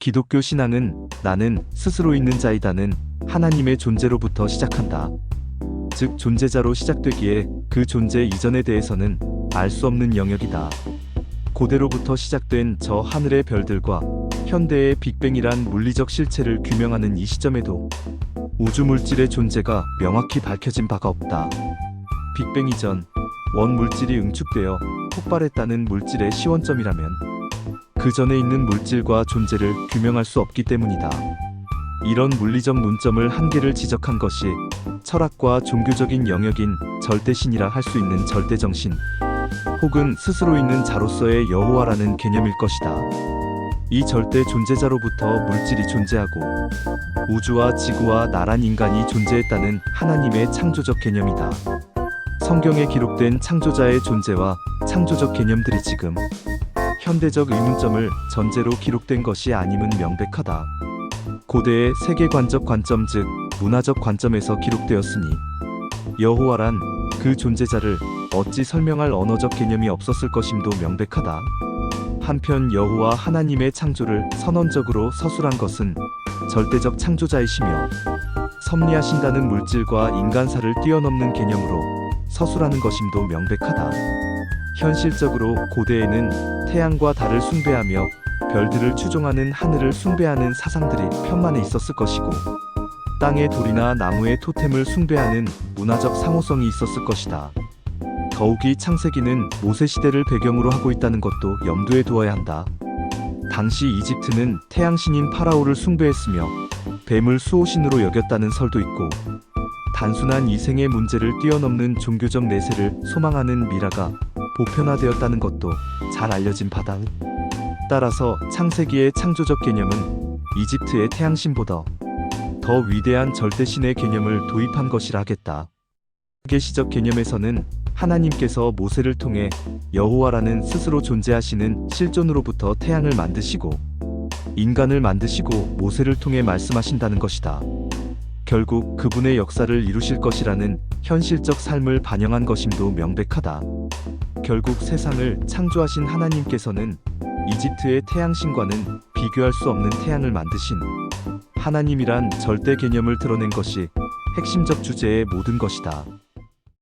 기독교 신앙은 나는 스스로 있는 자이다는 하나님의 존재로부터 시작한다. 즉 존재자로 시작되기에 그 존재 이전에 대해서는 알 수 없는 영역이다. 고대로부터 시작된 저 하늘의 별들과 현대의 빅뱅이란 물리적 실체를 규명하는 이 시점에도 우주 물질의 존재가 명확히 밝혀진 바가 없다. 빅뱅 이전 원 물질이 응축되어 폭발했다는 물질의 시원점이라면 그 전에 있는 물질과 존재를 규명할 수 없기 때문이다. 이런 물리적 논점을 한계를 지적한 것이 철학과 종교적인 영역인 절대신이라 할 수 있는 절대정신 혹은 스스로 있는 자로서의 여호와라는 개념일 것이다. 이 절대 존재자로부터 물질이 존재하고 우주와 지구와 나란 인간이 존재했다는 하나님의 창조적 개념이다. 성경에 기록된 창조자의 존재와 창조적 개념들이 지금 현대적 의문점을 전제로 기록된 것이 아님은 명백하다. 고대의 세계관적 관점 즉 문화적 관점에서 기록되었으니 여호와란 그 존재자를 어찌 설명할 언어적 개념이 없었을 것임도 명백하다. 한편 여호와 하나님의 창조를 선언적으로 서술한 것은 절대적 창조자이시며 섭리하신다는 물질과 인간사를 뛰어넘는 개념으로 서술하는 것임도 명백하다. 현실적으로 고대에는 태양과 달을 숭배하며 별들을 추종하는 하늘을 숭배하는 사상들이 편만에 있었을 것이고 땅의 돌이나 나무의 토템을 숭배하는 문화적 상호성이 있었을 것이다. 더욱이 창세기는 모세 시대를 배경으로 하고 있다는 것도 염두에 두어야 한다. 당시 이집트는 태양신인 파라오를 숭배했으며 뱀을 수호신으로 여겼다는 설도 있고 단순한 이생의 문제를 뛰어넘는 종교적 내세를 소망하는 미라가 보편화되었다는 것도 잘 알려진 바다. 따라서 창세기의 창조적 개념은 이집트의 태양신보다 더 위대한 절대신의 개념을 도입한 것이라 하겠다. 계시적 개념에서는 하나님께서 모세를 통해 여호와라는 스스로 존재하시는 실존으로부터 태양을 만드시고 인간을 만드시고 모세를 통해 말씀하신다는 것이다. 결국 그분의 역사를 이루실 것이라는 현실적 삶을 반영한 것임도 명백하다. 결국 세상을 창조하신 하나님께서는 이집트의 태양신과는 비교할 수 없는 태양을 만드신 하나님이란 절대 개념을 드러낸 것이 핵심적 주제의 모든 것이다.